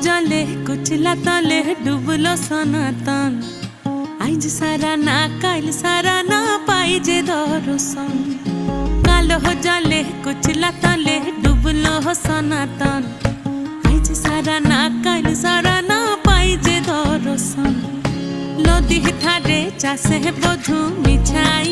জলে কুচলা তলে ডুবলো সনাতন আইজ সারা না কাইল সারা না পাই যে দর্শন কালো জলে কুচলা তলে ডুবলো সনাতন আইজ সারা না কাইল সারা না পাই যে দর্শন নদী ঠারে চাষে বধু মিছাই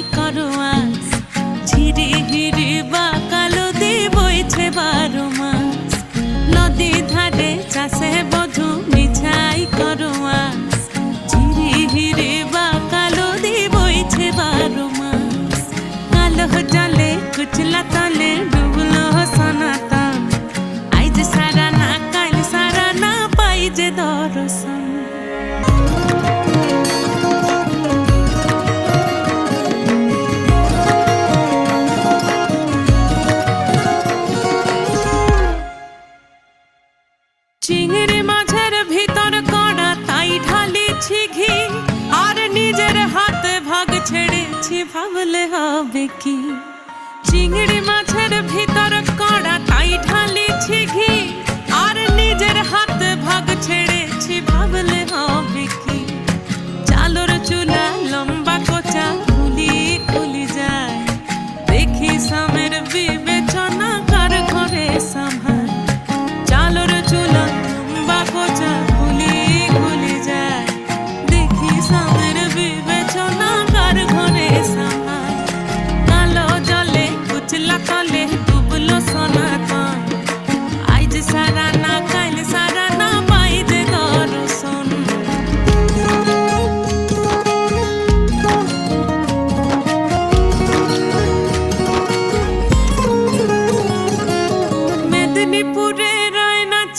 ভাবলে হবে কি? চিংড়ি মাছের ভিতর কড়া